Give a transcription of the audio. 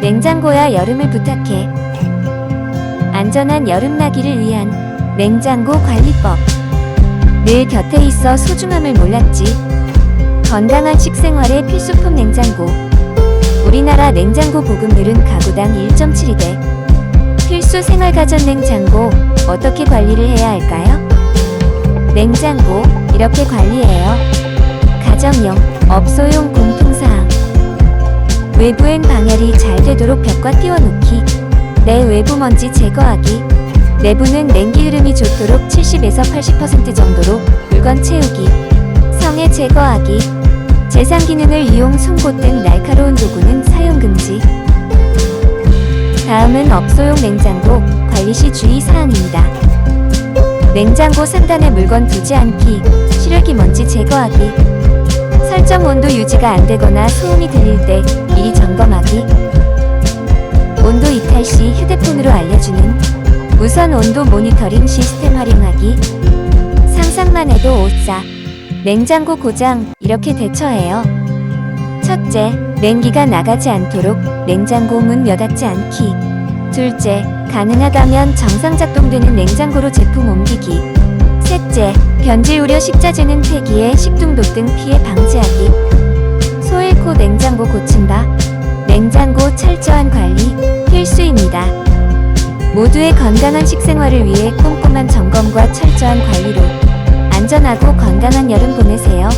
냉장고야 여름을 부탁해. 안전한 여름나기를 위한 냉장고 관리법. 늘 곁에 있어 소중함을 몰랐지. 건강한 식생활의 필수품 냉장고. 우리나라 냉장고 보급률은 가구당 1.72대. 필수 생활가전 냉장고 어떻게 관리를 해야 할까요? 냉장고 이렇게 관리해요. 가정용, 업소용. 외부엔 방열이 잘 되도록 벽과 띄워놓기. 내 외부 먼지 제거하기. 내부는 냉기 흐름이 좋도록 70에서 80% 정도로 물건 채우기. 성에 제거하기. 재상 기능을 이용 송곳 등 날카로운 도구는 사용 금지. 다음은 업소용 냉장고 관리 시 주의 사항입니다. 냉장고 상단에 물건 두지 않기, 시래기 먼지 제거하기, 설정 온도 유지가 안 되거나 소음이 들릴 때 미리 점검하기, 온도 이탈 시 휴대폰으로 알려주는 무선 온도 모니터링 시스템 활용하기, 상상만 해도 오싸. 냉장고 고장 이렇게 대처해요. 첫째, 냉기가 나가지 않도록 냉장고 문 여닫지 않기. 둘째, 가능하다면 정상 작동되는 냉장고로 제품 옮기기. 셋째, 변질 우려 식자재는 폐기에 식중독 등 피해 방지하기. 철저한 관리 필수입니다. 모두의 건강한 식생활을 위해 꼼꼼한 점검과 철저한 관리로 안전하고 건강한 여름 보내세요.